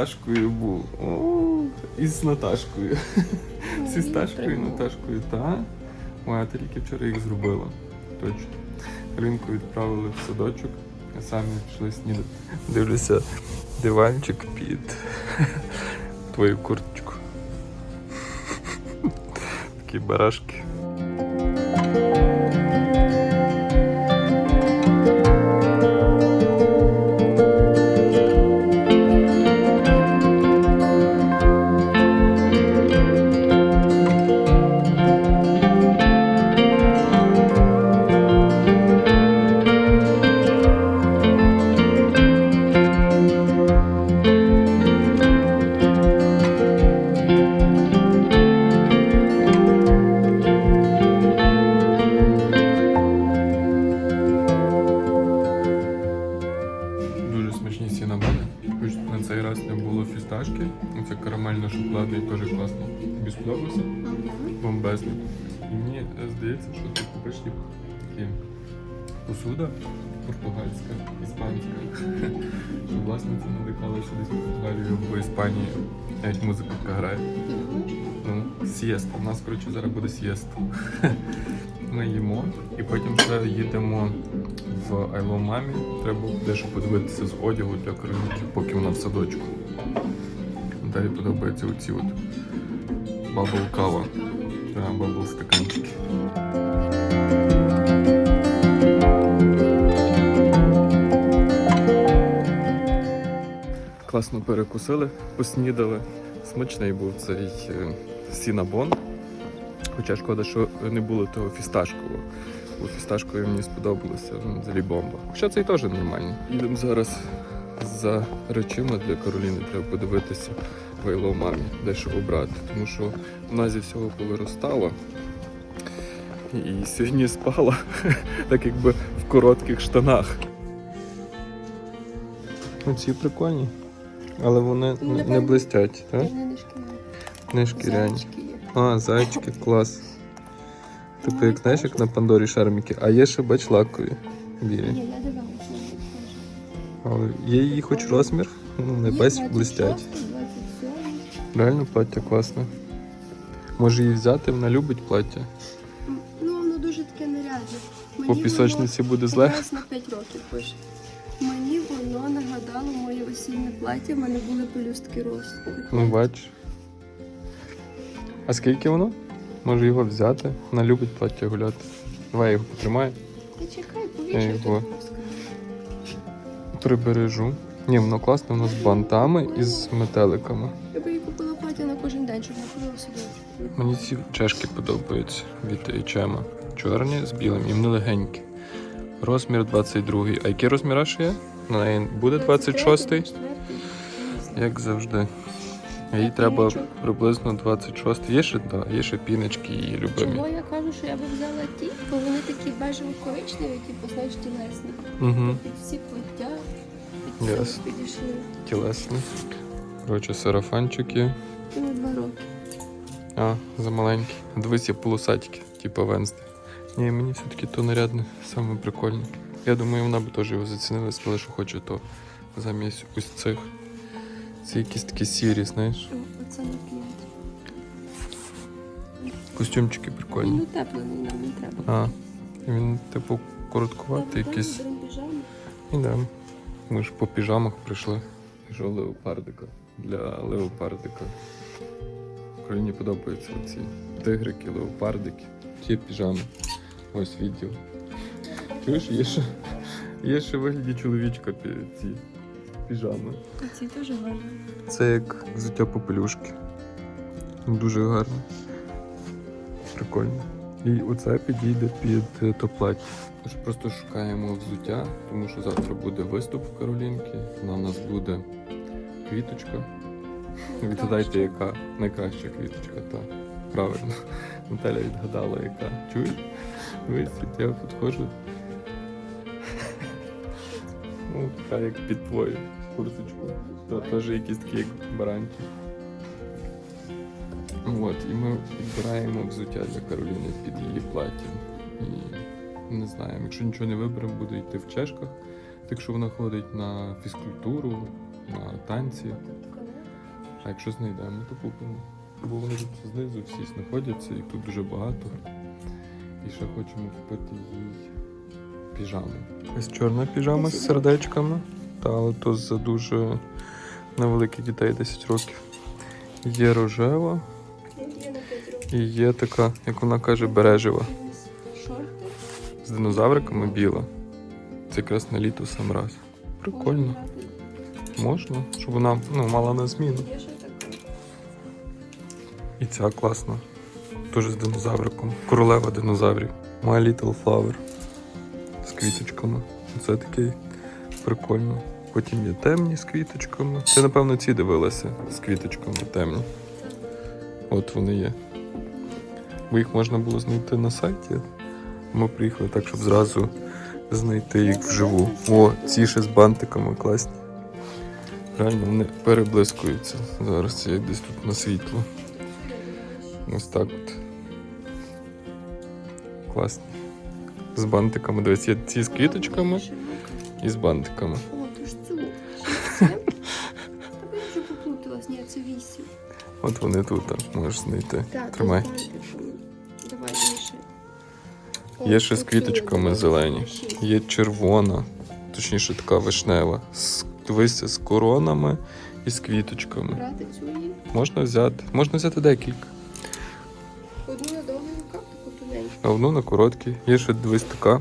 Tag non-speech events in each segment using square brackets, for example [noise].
фісташкою був. О, і з Наташкою. З фісташкою і Наташкою, та. Ой, а ти тільки вчора їх зробила. Точно. Ринку відправили в садочок, а самі пішли снідати. Дивлюся, диванчик під твою курточку. Такі барашки. І мені е, здається, що ти купиш такі посуда португальська, іспанська. [laughs] Що власниця надихалася десь в Португалію або Іспанії. Навіть музика така грає. Ну, сієста. У нас, коротше, зараз буде сієста. [laughs] Ми їмо і потім ще їдемо в Айло Мамі. Треба дещо подивитися з одягу для Каролінки, поки вона в садочку. Далі подобаються оці от бабл кава. Та бабл стаканчики. Класно перекусили, поснідали. Смачний був цей е, сінабон. Хоча шкода, що не було того фісташкового. Бо фісташковий мені сподобалося взагалі бомба. Хоча цей теж нормальний. Їдемо зараз за речима для Кароліни. Треба подивитися вайло мамі, де що обрати. Тому що вона зі всього повиростала. І сьогодні спала, [laughs] так якби в коротких штанах. Ці прикольні, але вони Ну, не, не блистять, так? Вони не шкіряні. А, зайчики, клас. Типу, як знаєш, як на Пандорі шарміки, а є ще бач лакові білі. Але є її хоч розмір, ну не Є весь 26, блистять. Реально плаття класне. Може її взяти, вона любить плаття. Ну, воно дуже таке нарядне. По пісочниці буде зле. раз на 5 років пише. Мені воно нагадало моє осіннє плаття, в мене були пелюстки росту. Ну бач. А скільки воно? Може його взяти? Вона любить плаття гуляти. Давай я його потримаю, Ти чекай, Я прибережу. Ні, воно класне, воно з бантами і з метеликами. Я би їй купила плаття на кожен день, щоб не ходила сюди. Мені ці чешки подобаються від H&M. Чорні з білим, і вони легенькі. Розмір 22. А який розмір ще є? На неї буде 26, 24. як завжди. Їй треба приблизно 26. Є ще, да, є ще піночки її любимі. Чого я кажу, що я би взяла ті, бо вони такі бежево-коричневі, типу, знаєш, тілесні. Угу. Всі все Ясно. підійшли. Тілесні. Коротше, сарафанчики. Ну, два роки. А, замаленькі. Дивись, є полосатики, типу Венсти. Ні, мені все-таки то нарядне, саме прикольне. Я думаю, вона би теж його зацінила, сказала, що хоче то замість ось цих. Ці якісь такі сірі, знаєш. Оце на п'ять. Костюмчики прикольні. Ну, теплений нам не треба. А, він, типу, короткуватий якийсь. І да. Ми ж по піжамах прийшли. Що леопардика. Для леопардика. Україні подобаються ці тигрики, леопардики. Ті піжами. Ось відділ. Чуєш, є ще, є ще в вигляді чоловічка пі- ці піжами. А ці теж гарні. Це як взуття попелюшки. Дуже гарно. Прикольно. І оце підійде під е, то плаття. Тож просто шукаємо взуття, тому що завтра буде виступ в Каролінки. Вона в нас буде квіточка. Відгадайте, яка найкраща квіточка, та правильно. Наталя відгадала, яка. Чуєш? Дивись, от я підходжу. Ну, така як під твою курточку. То теж якісь такі як баранчик. От, і ми підбираємо взуття для Кароліни під її плаття. І не знаємо, якщо нічого не виберемо, буде йти в чешках. Так що вона ходить на фізкультуру, на танці. А якщо знайдемо, то купимо. Бо вони тут знизу всі знаходяться, їх тут дуже багато. І ще хочемо купити їй піжаму. Ось чорна піжама з сердечками. Та, але то за дуже невеликих дітей 10 років. Є рожева Є на 5 років. і є така, як вона каже, бережева. З динозавриками біла. Це якраз на літо сам раз. Прикольно. Можна щоб вона ну, мала на зміну. І ця класна. Теж з динозавриком. Королева динозаврів. My Little Flower. З квіточками. Це такий прикольно. Потім є темні з квіточками. Ти, напевно, ці дивилася з квіточками темні. От вони є. Бо їх можна було знайти на сайті. Ми приїхали так, щоб зразу знайти їх вживу. О, ці ще з бантиками класні. Реально вони переблискуються. Зараз я десь тут на світло. Ось так от. Класні. З бантиками. Дивись, є ці з квіточками і з бантиками. О, то ж цю. Та я вже поплуталась. Ні, це 8. От вони тут можеш знайти. Так, Тримай. тут. Є ще з квіточками зелені. Є червона, точніше така вишнева. З, з коронами і з квіточками. Можна взяти. Можна взяти декілька. Одну на довгий рукав, таку тоненьку. А одну на короткий. Є ще дивись така.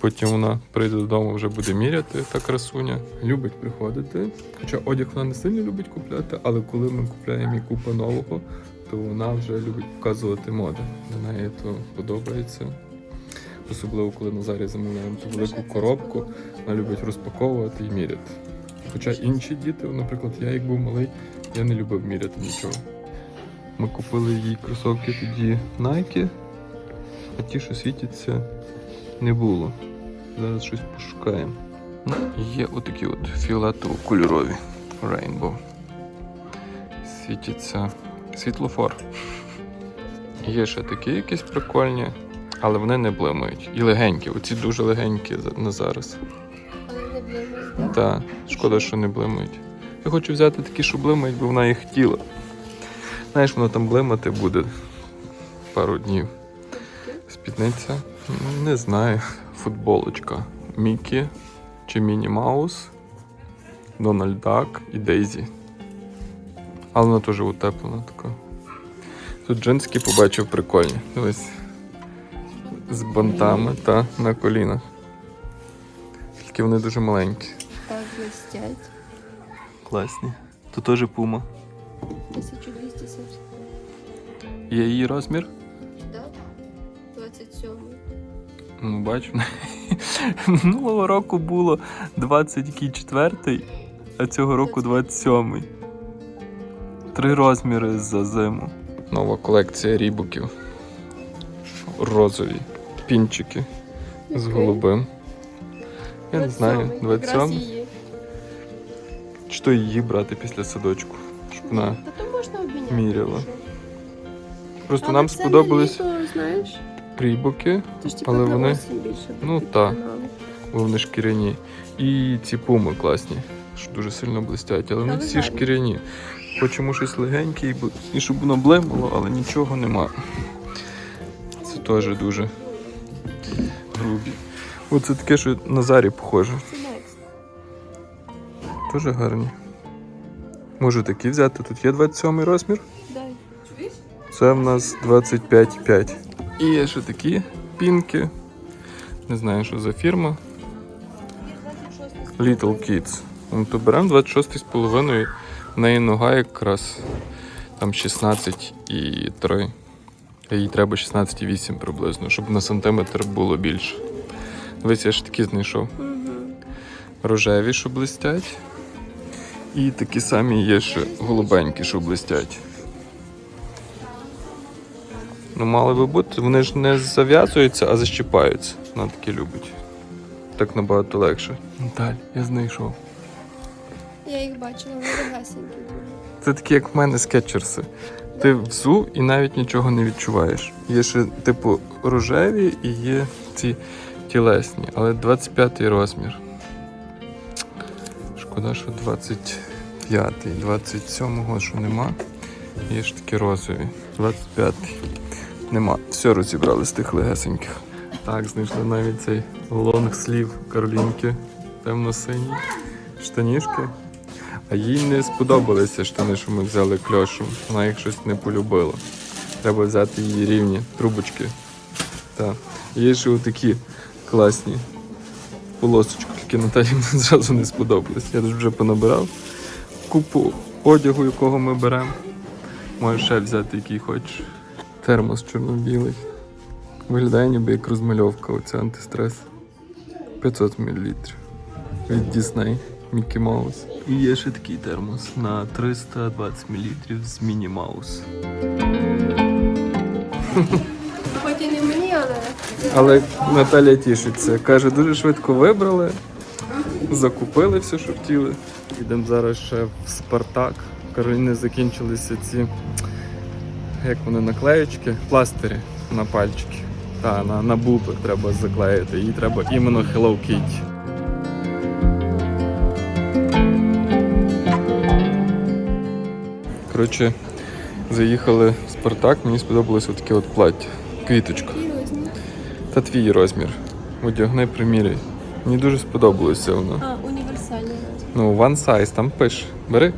Потім вона прийде додому, вже буде міряти та красуня. Любить приходити. Хоча одяг вона не сильно любить купляти, але коли ми купляємо їй купа нового, то вона вже любить показувати моди. Для неї то подобається. Особливо, коли на зарі замовляємо ту велику коробку, вона любить розпаковувати і міряти. Хоча інші діти, наприклад, я як був малий, я не любив міряти нічого. Ми купили їй кросовки тоді Nike, а ті, що світяться, не було. Зараз щось пошукаємо. Ну, є отакі от фіолетово-кольорові Rainbow. Світяться світлофор. Є ще такі якісь прикольні, але вони не блимають. І легенькі. Оці дуже легенькі на зараз. Але не блимає, так? Так, шкода, що не блимають. Я хочу взяти такі, що блимають, бо вона їх хотіла. Знаєш, воно там блимати буде пару днів. Спідниця? Не знаю. Футболочка. Мікі чи Міні Маус, Дональд Дак і Дейзі. Але вона теж утеплена така. Тут джинські побачив прикольні. Дивись. З бантами та на колінах. Тільки вони дуже маленькі. Так блистять. Класні. То теж пума. 1270. Є її розмір? Так? 27. Ну, бачу. [laughs] Минулого року було 24, а цього року 27. Три розміри за зиму. Нова колекція рібуків. Розові. Пінчики з голубим. Я не знаю, 27. Якраз 27. її. Чи то її брати після садочку? Щоб вона. Та то можна обміняти. міряла. Просто нам сподобались на знаєш, ж типу Але вони- ну, будуть та. канали. бо вони шкіряні. І ці пуми класні, що дуже сильно блистять, але Але всі шкіряні. Хочемо щось легеньке, і щоб воно блимало, але нічого нема. Це теж дуже. Оце таке, що на зарі похоже. Теж гарні. Можу такі взяти. Тут є 27 розмір. Це в нас 25,5. І є ще такі пінки. Не знаю, що за фірма. Little Kids. Ну, то беремо 26,5. В неї нога якраз там 16 і 3. Їй треба 16,8 приблизно, щоб на сантиметр було більше. Дивись, я ж такі знайшов. Угу. Рожеві, що блистять. І такі самі є ще голубенькі, що блистять. Ну, мали би бути, вони ж не зав'язуються, а защіпаються. Вона такі любить. Так набагато легше. Далі, я знайшов. Я їх бачила, вони легасенькі. Це такі, як в мене скетчерси. Ти взув і навіть нічого не відчуваєш. Є ще, типу, рожеві і є ці тілесні, але 25 розмір. Шкода, що 25-й, 27-го, що нема. Є ж такі розові. 25-й. Нема. Все розібрали з тих легесеньких. Так, знайшли навіть цей лонгслів Каролінки темно-синій. Штанішки. А їй не сподобалися штани, що ми взяли кльошу. Вона їх щось не полюбила. Треба взяти її рівні трубочки. Так. Є ще отакі класні полосочку, тільки Наталі мені [laughs] зразу не сподобались. Я тут вже понабирав купу одягу, якого ми беремо. Можеш ще взяти, який хочеш. Термос чорно-білий. Виглядає ніби як розмальовка, оце антистрес. 500 мл. Від Disney. Мікі Маус. І є ще такий термос на 320 мл з Міні Маус. [laughs] Але Наталя тішиться. Каже, дуже швидко вибрали, закупили все, що хотіли. Йдемо зараз ще в Спартак. Кароліни закінчилися ці, як вони, наклеючки, пластирі на пальчики. Та, на, на буби треба заклеїти. Їй треба іменно Hello Kitty. Коротше, заїхали в Спартак, мені сподобалось таке от плаття. Квіточка. Та твій розмір. Одягни, приміряй. Мені дуже сподобалося воно. А, універсальний розмір. Ну, one size, там пише. Бери.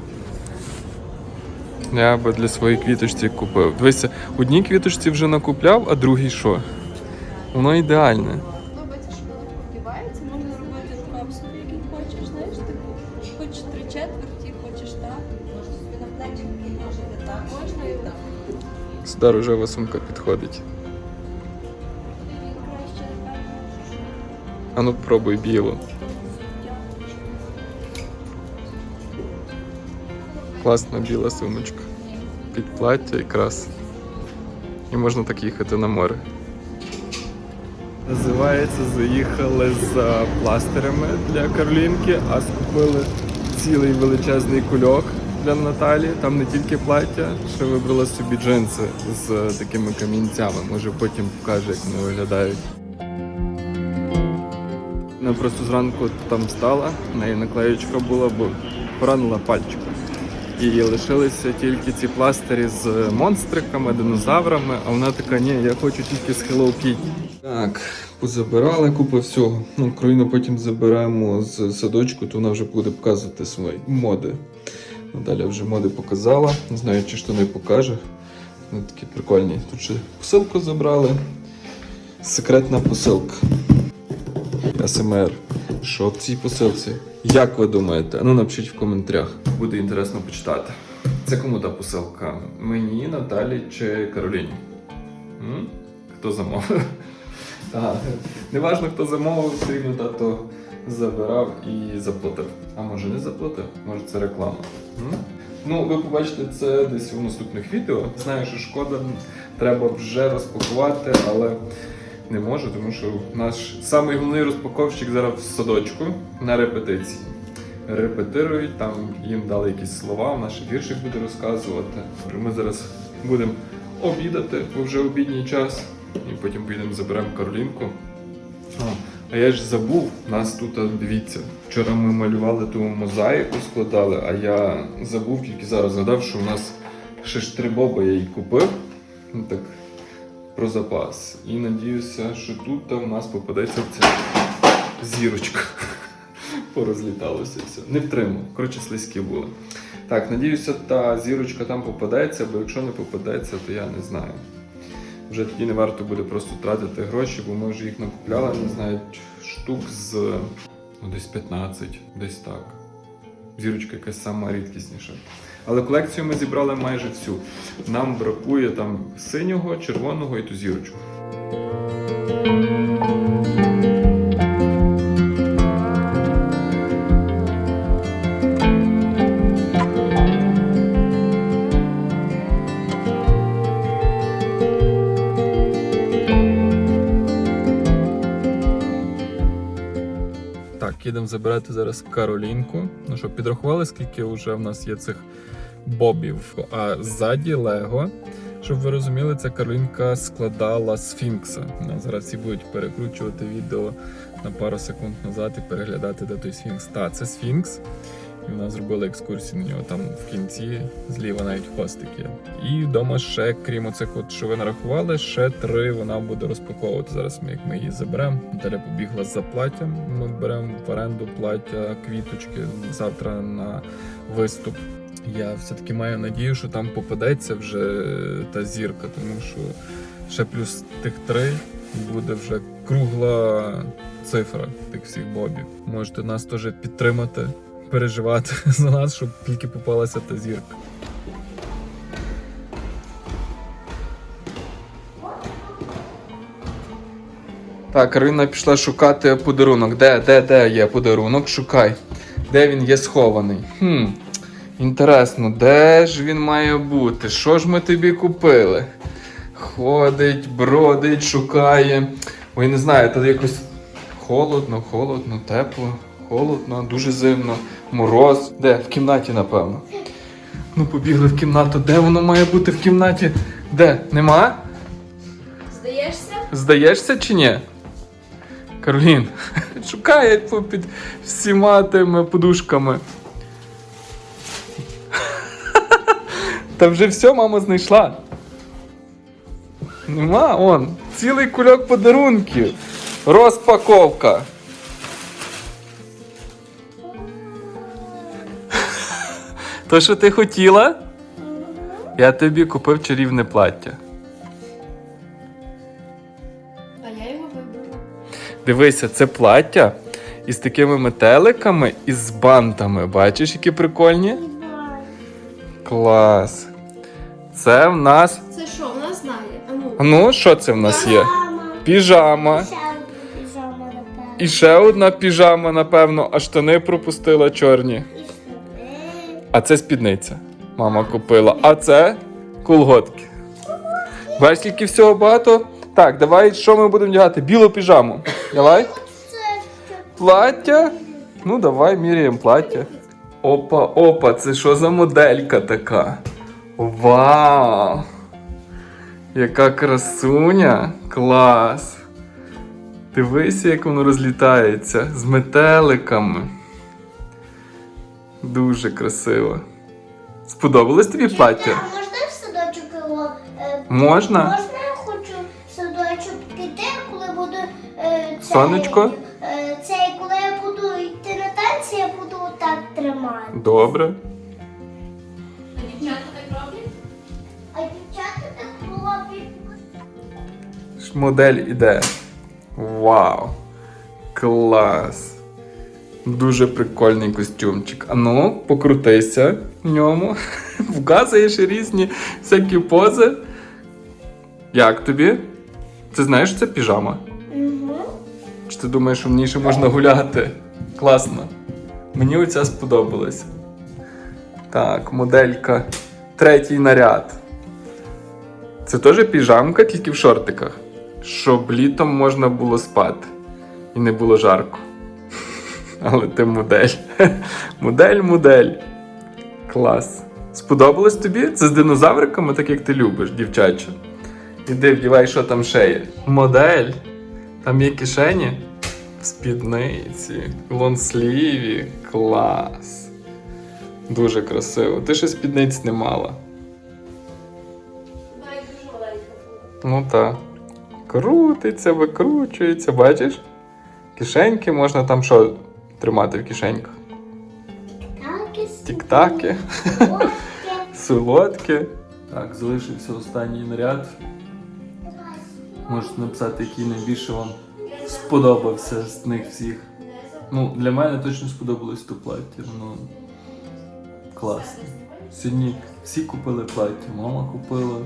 Я би для своєї квіточці купив. Дивися, одній квіточці вже накупляв, а другій що? Воно ідеальне. Подобається, що воно подівається, можна робити капсулу, який хочеш, знаєш, типу, хочеш три четверті, хочеш так. Можна собі на плечики ложити так, можна і так. Сюди рожева сумка підходить. А ну пробуй білу. Класна біла сумочка. Під плаття якраз. І можна так їхати на море. Називається, заїхали за пластирями для Карлінки, а скупили цілий величезний кульок для Наталі. Там не тільки плаття, ще вибрала собі джинси з такими камінцями. Може потім покаже, як вони виглядають. Вона просто зранку там встала, в неї наклеєчка була, бо поранила пальчик. І лишилися тільки ці пластирі з монстриками, динозаврами, а вона така, ні, я хочу тільки з Hello Kitty. Так, позабирали купу всього. Ну, Країну потім заберемо з садочку, то вона вже буде показувати свої моди. Наталя вже моди показала. Не знаю, чи штани покаже. Вони такі прикольні. Тут ще посилку забрали. Секретна посилка. СМР. Що в цій посилці? Як ви думаєте? Ну напишіть в коментарях. Буде інтересно почитати. Це кому та посилка? Мені, Наталі чи Кароліні? М? Хто замовив? [laughs] Так. Неважно, хто замовив, все рівно тато забирав і заплатив. А може не заплатив? Може це реклама. М? Ну, ви побачите це десь у наступних відео. Знаю, що шкода треба вже розпакувати, але не можу, тому що наш самий головний розпаковщик зараз в садочку на репетиції. Репетирують, там їм дали якісь слова, наш віршик буде розказувати. Ми зараз будемо обідати, вже обідній час, і потім поїдемо заберемо Каролінку. А, а я ж забув, нас тут, дивіться, вчора ми малювали ту мозаїку, складали, а я забув, тільки зараз згадав, що у нас ще ж три боба я її купив. Ну так, про запас. І надіюся, що тут у нас попадеться ця зірочка. [laughs] Порозліталося все. Не втримав. Коротше, слизькі були. Так, надіюся, та зірочка там попадеться, бо якщо не попадеться, то я не знаю. Вже тоді не варто буде просто тратити гроші, бо ми вже їх накупляли, не знаю, штук з ну, десь 15, десь так. Зірочка якась сама рідкісніша. Але колекцію ми зібрали майже всю. Нам бракує там синього, червоного і ту зірочку. Їдемо забирати зараз Каролінку. Ну що, підрахували, скільки вже в нас є цих бобів. А ззаді Лего. Щоб ви розуміли, ця Каролінка складала сфінкса. Зараз всі будуть перекручувати відео на пару секунд назад і переглядати, де той сфінкс. Та, це сфінкс. І вона зробила екскурсію на нього там в кінці, зліва навіть хвостик є. І вдома ще, крім оцих, от, що ви нарахували, ще три вона буде розпаковувати. Зараз ми як ми її заберемо. Наталя побігла за платтям. Ми беремо в оренду плаття, квіточки завтра на виступ. Я все-таки маю надію, що там попадеться вже та зірка, тому що ще плюс тих три буде вже кругла цифра тих всіх бобів. Можете нас теж підтримати, переживати [laughs] за нас, щоб тільки попалася та зірка. Так, Карина пішла шукати подарунок. Де, де, де є подарунок? Шукай. Де він є схований? Хм. Інтересно, де ж він має бути? Що ж ми тобі купили? Ходить, бродить, шукає. Ой, не знаю, тут якось холодно, холодно, тепло, холодно, дуже зимно, мороз. Де? В кімнаті, напевно. Ну, побігли в кімнату. Де воно має бути в кімнаті? Де? Нема? Здаєшся? Здаєшся чи ні? Каролін, [laughs] шукає під всіма тими подушками. [laughs] Та вже все мама знайшла. Нема, он, цілий кульок подарунків. Розпаковка. То, що ти хотіла? Я тобі купив чарівне плаття. А я його вибрала. Дивися, це плаття із такими метеликами і з бантами. Бачиш, які прикольні? Клас. Це в нас. Це що, вона знає? А ну. Ну, що це в нас є? Піжама. І ще одна піжама, напевно, а штани пропустила чорні. А це спідниця. Мама купила. А це колготки. Бачиш, скільки всього багато? Так, давай, що ми будемо вдягати? Білу піжаму. Давай. Плаття. Ну, давай міряємо плаття. Опа, опа, це що за моделька така? Вау! Яка красуня! Клас! Дивися, як воно розлітається з метеликами. Дуже красиво. Сподобалось тобі плаття? А можна в садочок його? е, Можна? Можна я хочу в садочок піти, коли буду е, цей, Сонечко? е, цей, коли я буду йти на танці, я буду так тримати. Добре. Дівчата так роблять? А дівчата так роблять. Ж Модель іде. Вау! Клас! Дуже прикольний костюмчик. А ну, покрутися в ньому. [laughs] Вказуєш різні всякі пози. Як тобі? Ти знаєш, що це піжама? Угу. Чи ти думаєш, що в ній ще можна гуляти? Класно. Мені оця сподобалася. Так, моделька. Третій наряд. Це теж піжамка, тільки в шортиках. Щоб літом можна було спати. І не було жарко. Але ти модель. [laughs] Модель, модель. Клас. Сподобалось тобі? Це з динозавриками, так як ти любиш, дівчаче. Іди вдівай, що там ще є. Модель. Там є кишені. Спідниці, лонсліві. Клас. Дуже красиво. Ти ще спідниць не мала. Ну так. Крутиться, викручується, бачиш? Кишеньки можна там що тримати в кишеньках? Тік-таки, [laughs] солодкі. Так, залишився останній наряд. Можете написати, який найбільше вам сподобався з них всіх. Ну, для мене точно сподобалось то плаття. Воно класне. Сьогодні всі купили плаття. Мама купила.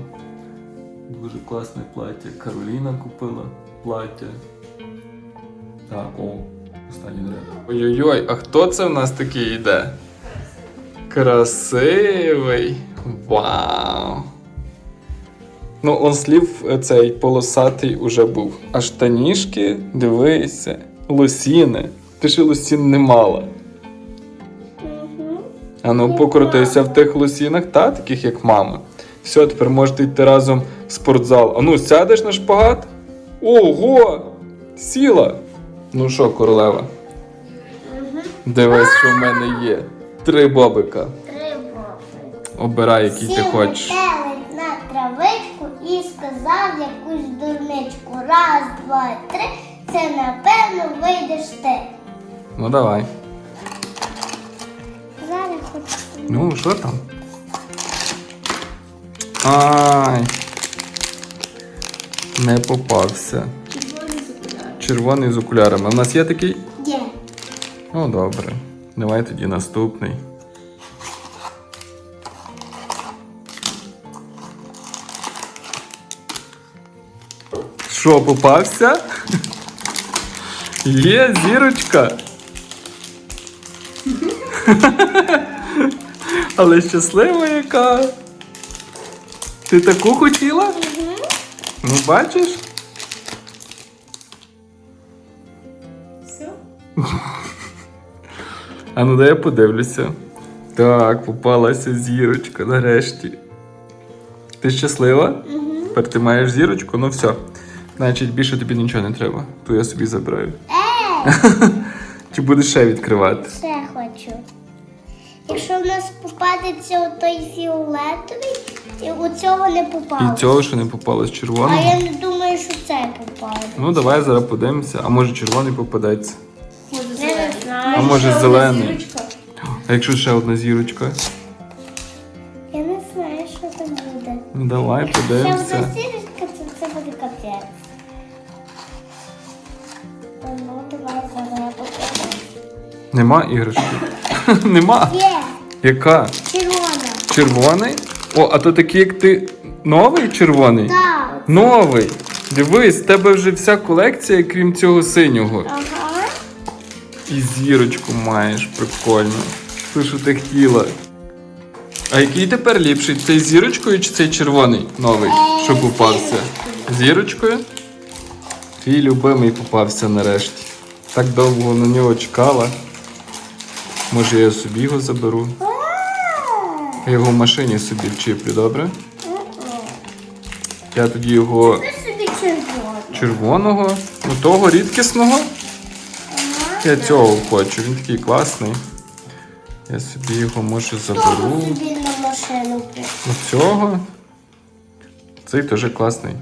Дуже класне плаття. Кароліна купила плаття. Так, о, останній наряд. Ой-ой-ой, а хто це в нас такий йде? Красивий. Вау. Ну, он слів е, цей полосатий уже був. А штанішки, дивися, лосіни. Ти ж лосін не мала. А ну покрутися в тих лосінах, та, таких як мама. Все, тепер можете йти разом в спортзал. А ну, сядеш на шпагат? Ого! Сіла! Ну що, королева? Угу. Дивись, що в мене є. Три бобика. Три боби. Обирай, який ти хочеш. метелик на травичку і сказав якусь дурничку. Раз, два, три. Це напевно вийдеш ти. Ну давай. Зараз хочу. Ну, що там? Ай. Не попався. Червоний з окулярами. У нас є такий? Є. Ну, добре. Давай тоді наступний. Що, попався? Є зірочка. Але щаслива яка. Ти таку хотіла? Ну, бачиш? А ну дай я подивлюся. Так, попалася зірочка нарешті. Ти щаслива? Угу. Тепер ти маєш зірочку, ну все. Значить, більше тобі нічого не треба. То я собі забираю. Е, [laughs] Чи будеш ще відкривати? ще хочу. Якщо в нас попадеться той фіолетовий, і у цього не попало. І цього ще не попалось А червоного. я не думаю, що це попаде. Ну давай зараз подивимося. А може червоний попадеться. А може ще одна зелений. зірочка? А якщо ще одна зірочка? Я не знаю, що там буде. Ну давай ще подивимося. одна сірочка, то це буде капець. Ну, давай зараз я. Нема іграшки? [laughs] Нема. Є, Яка? червона. Червоний? О, а то такий, як ти новий червоний? Так. Новий. Дивись, в тебе вже вся колекція, крім цього синього. Ага. І зірочку маєш, прикольно. Ти що ти хотіла. А який тепер ліпший? Цей зірочкою чи цей червоний новий, що попався? Зірочкою? Твій любимий попався нарешті. Так довго на нього чекала. Може я собі його заберу. Я його в машині собі вчіплю, добре? Я тоді його червоного, ну того рідкісного. Я цього хочу, він такий класний. Я собі його може заберу. собі на машину прийшов. Ну цього. Цей теж класний.